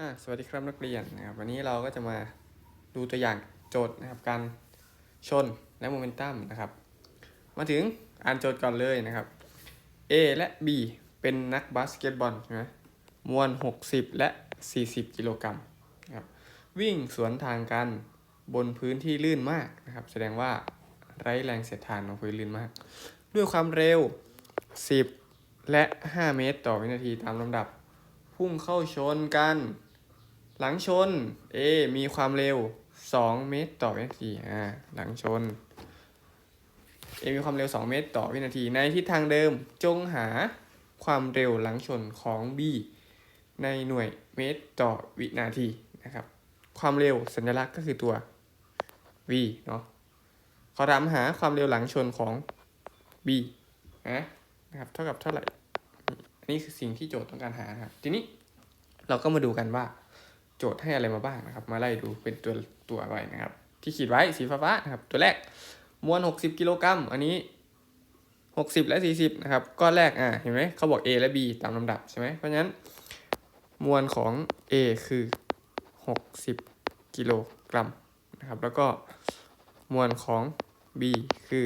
อ่าสวัสดีครับนักเรียนนะครับวันนี้เราก็จะมาดูตัวอย่างโจทย์นะครับการชนและโมเมนตัมนะครับ มาถึงอ่านโจทย์ก่อนเลยนะครับ A และ B เป็นนักบาสเกตบอลใช่ไหมมวล 60 และ 40 กิโลกรัมนะครับวิ่งสวนทางกันบนพื้นที่ลื่นมากนะครับ แสดงว่าไร้แรงเสียดทานของพื้นลื่นมาก ด้วยความเร็ว 10 และ 5 เมตร ต่อวินาทีตามลำดับ พุ่งเข้าชนกัน หลังชน A มีความเร็ว 2 เมตรต่อวินาทีอ่าหลังชน A มีความเร็ว 2 เมตรต่อวินาที ในทิศทางเดิมจงหาความเร็วหลังชนของ B ในหน่วยเมตรต่อวินาทีนะครับ ความเร็วสัญลักษณ์ก็คือตัว v เนาะขอถามหาความเร็วหลังชนของ b นะนะครับ เท่ากับเท่าไหร่ อันนี้คือสิ่งที่โจทย์ต้องการหาครับ ทีนี้เราก็มาดูกันว่า โจทย์ให้อะไรมาบ้างนะครับ มาไล่ดูเป็นตัวตัวไว้นะครับ ที่ขีดไว้สีฟ้าๆนะครับ ตัวแรกมวล 60 กิโลกรัม อันนี้ 60 และ 40 นะครับ ก้อนแรก อ่า เห็นไหม เขาบอก A และ B ตามลำดับใช่ไหม เพราะฉะนั้น มวลของ A คือ 60 กิโลกรัมนะครับ แล้วก็มวลของ B คือ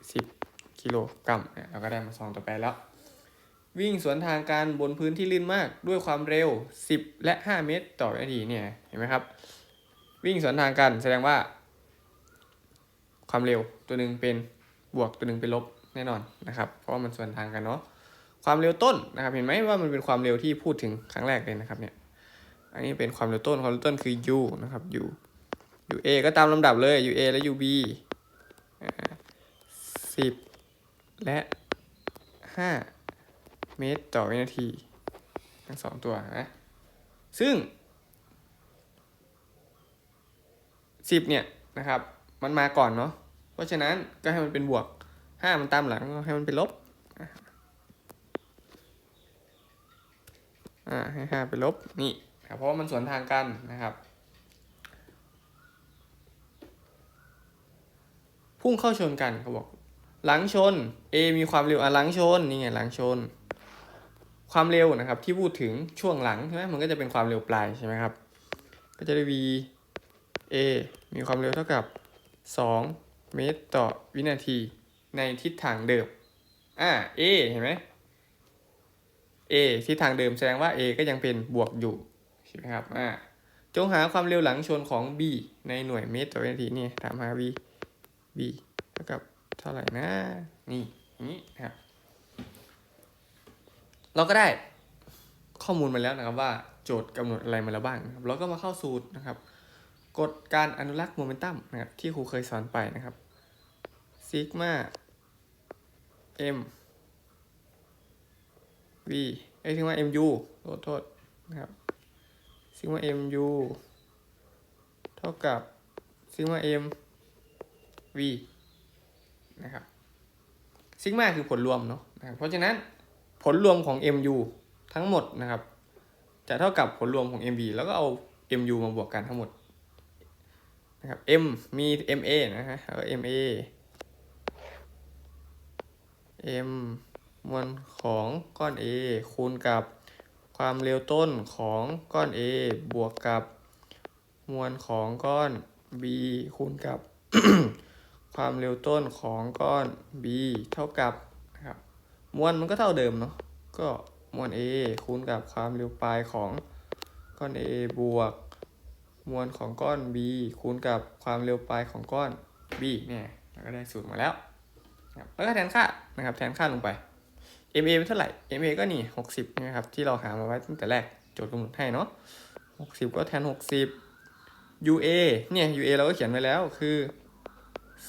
40 กิโลกรัมเนี่ยเราก็ได้มาสองตัวแปรแล้ว วิ่งสวนทางกันบนพื้นที่ลื่นมากด้วยความเร็ว 10 และ 5 เมตร ต่อวินาทีเนี่ยเห็นไหมครับ วิ่งสวนทางกันแสดงว่า ความเร็วตัวหนึ่งเป็นบวกตัวหนึ่งเป็นลบแน่นอนนะครับ เพราะว่ามันสวนทางกันเนาะความเร็วต้นนะครับ เห็นไหมว่ามันเป็นความเร็วที่พูดถึงครั้งแรกเลยนะครับเนี่ยอันนี้เป็นความเร็วต้นความเร็วต้นคือ u นะครับ u u a ก็ตามลำดับเลย u a และ u b สิบและห้า เมตรต่อวินาที ทั้งสองตัวนะ ซึ่งสิบเนี่ยนะครับ มันมาก่อนเนาะ เพราะฉะนั้นก็ให้มันเป็นบวกห้ามันตามหลังก็ให้มันเป็นลบ อ่าให้ห้าเป็นลบ นี่ครับเพราะว่ามันสวนทางกันนะครับ พุ่งเข้าชนกันเขาบอก หลังชน A มีความเร็วอะหลังชน นี่ไงหลังชน ความเร็วนะครับ ที่พูดถึงช่วงหลังใช่ไหมมันก็จะเป็นความเร็วปลายใช่ไหมครับ ก็จะได้ v a มีความเร็วเท่ากับ 2 เมตรต่อวินาทีในทิศทางเดิม อ่า a เห็นไหม a ทิศทางเดิมแสดงว่า a ก็ยังเป็นบวกอยู่ใช่ไหมครับ อ่า จงหาความเร็วหลังชนของ b ในหน่วยเมตรต่อวินาทีนี่ถามหา v b เท่ากับเท่าไหร่นะ นี่ อย่างนี้นะครับ เราก็ได้ข้อมูลมาแล้วนะครับว่าโจทย์กำหนดอะไรมาแล้วบ้างนะครับเราก็มาเข้าสูตรนะครับ กฎการอนุรักษ์โมเมนตัมนะครับที่ครูเคยสอนไปนะครับซิกมาเอ็มวีไอ้ซิกมาเอ็มยูโทษโทษนะครับซิกมาเอ็มยูเท่ากับซิกมาเอ็มวีนะครับซิกมาคือผลรวมเนาะนะครับเพราะฉะนั้น ผลรวมของ MU ทั้งหมดนะครับ จะเท่ากับผลรวมของ MB แล้วก็เอา MU มาบวกกันทั้งหมดนะครับ M มี MA นะฮะแล้ว MA M มวลของก้อน A คูณกับความเร็วต้นของก้อน A บวกกับมวลของก้อน B คูณกับ ความเร็วต้นของก้อน B เท่ากับ มวลมันก็เท่าเดิมเนาะก็มวล A คูณกับความเร็วปลายของก้อน A บวก มวลของก้อน B คูณกับความเร็วปลายของก้อน B เนี่ยเราก็ได้สูตรมาแล้วแล้วก็แทนค่านะครับแทนค่าลงไป MA เป็นเท่าไหร่ MA ก็นี่ 60นะครับที่เราหามาไว้ตั้งแต่แรกโจทย์กำหนดให้เนาะ60 ก็แทน 60 UA เนี่ย UA เราก็เขียนไว้แล้วคือ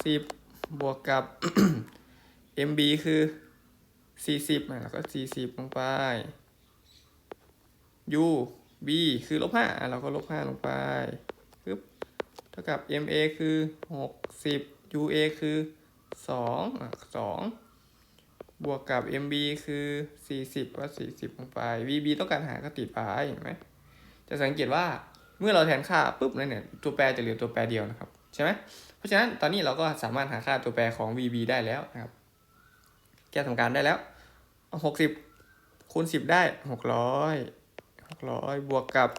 10 บวกกับ MB คือ 40อะแล้วก็40ลงไป U B คือลบ5อะเราก็ลบ5ลงไปปึ๊บเท่ากับ MA คือ60 UA คือ2อะ2บวกกับ MB คือ40ก็40ลงไป VB ต้องการหาก็ติดไปเห็นไหมจะสังเกตว่าเมื่อเราแทนค่าปุ๊บแล้วเนี่ยตัวแปรจะเหลือตัวแปรเดียวนะครับใช่ไหมเพราะฉะนั้นตอนนี้เราก็สามารถหาค่าตัวแปรของ VB ได้แล้วนะครับ แก้ทำการได้แล้วหกสิบคูณสิบได้หกร้อยหกร้อยบวกกับ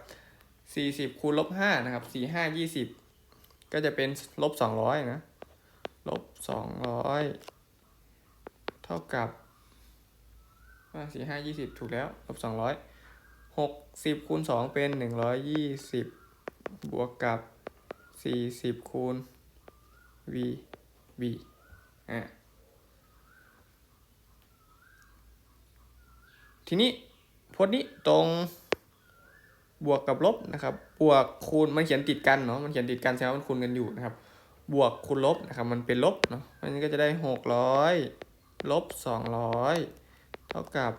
สี่สิบคูณลบห้านะครับสี่ห้ายี่สิบก็จะเป็นลบสองร้อยนะลบสองร้อยเท่ากับว่าสี่ห้ายี่สิบถูกแล้วลบสองร้อยหกสิบคูณสองเป็นหนึ่งร้อยยี่สิบบวกกับสี่สิบคูณ v b อะ ทีนี้พจน์นี้ตรงบวกกับลบนะครับบวกคูณมันเขียนติดกันเนาะมันเขียนติดกันแสดงว่ามันคูณกันอยู่นะครับ บวกคูณลบนะครับ มันเป็นลบเนาะเพราะฉะนั้นก็จะได้หกร้อยลบสองร้อยเท่ากับ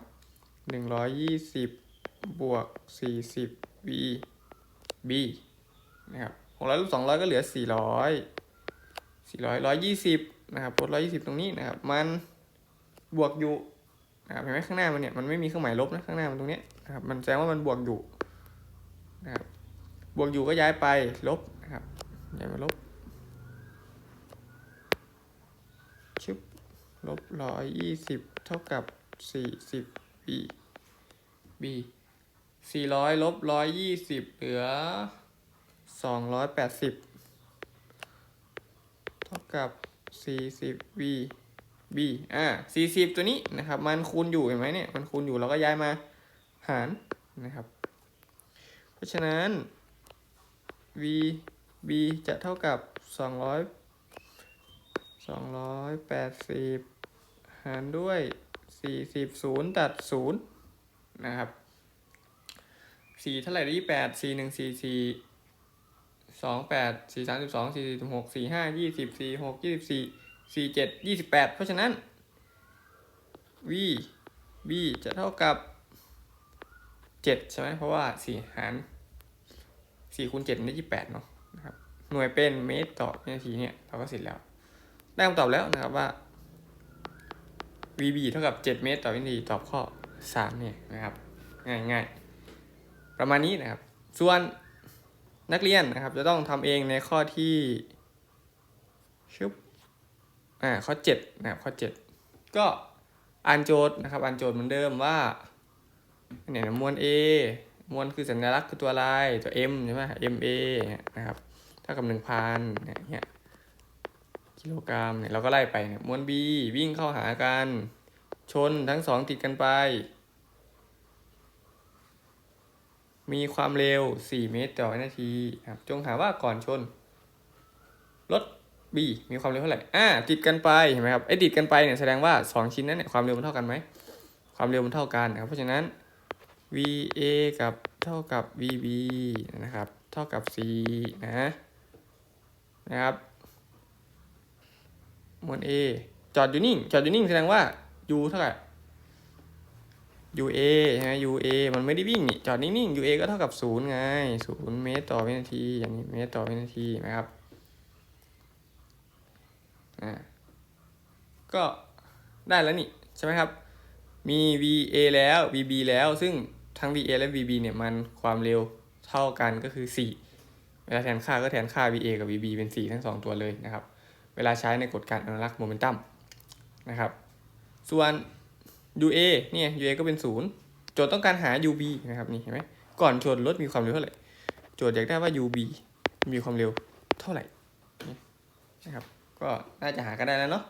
หนึ่งร้อยยี่สิบบวกสี่สิบ v b นะครับหกร้อยลบสองร้อยก็เหลือสี่ร้อยสี่ร้อยร้อยยี่สิบนะครับพจน์ร้อยยี่สิบตรงนี้นะครับ มันบวกอยู่ นะครับเห็นไหมข้างหน้ามันเนี่ยมันไม่มีเครื่องหมายลบนะข้างหน้ามันตรงเนี้ยนะครับมันแสดงว่ามันบวกอยู่นะครับบวกอยู่ก็ย้ายไปลบนะครับย้ายมาลบชึบลบร้อยยี่สิบเท่ากับสี่สิบ b b สี่ร้อยลบร้อยยี่สิบเหลือสองร้อยแปดสิบเท่ากับสี่สิบ b b อ่าสี่สิบตัวนี้นะครับ มันคูณอยู่เห็นไหมเนี่ย มันคูณอยู่เราก็ย้ายมาหารนะครับ เพราะฉะนั้น v b จะเท่ากับสองร้อยสองร้อยแปดสิบหารด้วยสี่สิบศูนย์ตัดศูนย์นะครับสี่เท่าไหร่ยี่แปดสี่หนึ่งสี่สี่สองแปดสี่สามสิบสองสี่สิบหกสี่ห้ายี่สิบสี่หกยี่สิบสี่ สี่เจ็ดยี่สิบแปดเพราะฉะนั้น v b จะเท่ากับเจ็ดใช่ไหมเพราะว่าสี่หารสี่คูณเจ็ดได้ยี่แปดเนาะนะครับหน่วยเป็นเมตรต่อวินาทีเนี่ยเราก็เสร็จแล้ว ได้คำตอบแล้วนะครับว่า VB เท่ากับ 7 เมตรต่อวินาทีตอบข้อ 3 เนี่ยนะครับ ง่ายง่ายๆประมาณนี้นะครับ ส่วนนักเรียนนะครับ จะต้องทำเองในข้อที่ชุบ อ่าข้อ 7 นะครับข้อ 7 ก็อ่านโจทย์นะครับอ่านโจทย์เหมือนเดิมว่าเนี่ยมวล A มวลคือสัญลักษณ์คือตัวอะไรตัว M ใช่ไหม MA นะครับเท่ากับ1,000เนี่ยกิโลกรัมเนี่ยเราก็ไล่ไปเนี่ยมวล B วิ่งเข้าหากันชนทั้งสองติดกันไป มีความเร็ว 4 เมตรต่อวินาทีครับจงหาว่าก่อนชน รถ B มีความเร็วเท่าไหร่อ่าติดกันไปเห็นไหมครับไอ้ติดกันไปเนี่ยแสดงว่า 2 ชิ้นนั้นเนี่ยความเร็วมันเท่ากันไหมความเร็วมันเท่ากันนะครับเพราะฉะนั้น VA กับเท่ากับ VB นะครับเท่ากับ C นะนะครับมวด A จอดอยู่นิ่งจอดอยู่นิ่งแสดงว่า U เท่ากับ UA ใช่ไหม UA มันไม่ได้วิ่งนี่จอดนิ่งๆ UA ก็เท่ากับศูนย์ไงศูนย์เมตรต่อวินาทีอย่างนี้เมตรต่อวินาทีนะครับ อ่าก็ได้แล้วนี่ใช่ไหมครับ มี VA แล้ว VB แล้ว ซึ่งทั้ง VA และ VB เนี่ยมันความเร็วเท่ากันก็คือ 4 เวลาแทนค่าก็แทนค่า VA กับ VB เป็น 4 ทั้ง 2 ตัวเลยนะครับ เวลาใช้ในกฎการอนุรักษ์โมเมนตัมนะครับ ส่วน UA เนี่ย UA ก็เป็น 0 โจทย์ต้องการหา UB นะครับนี่เห็นไหมก่อนชนรถมีความเร็วเท่าไหร่ โจทย์อยากได้ว่า UB มีความเร็วเท่าไหร่นี่นะครับ ก็น่าจะหากันได้แล้วเนาะ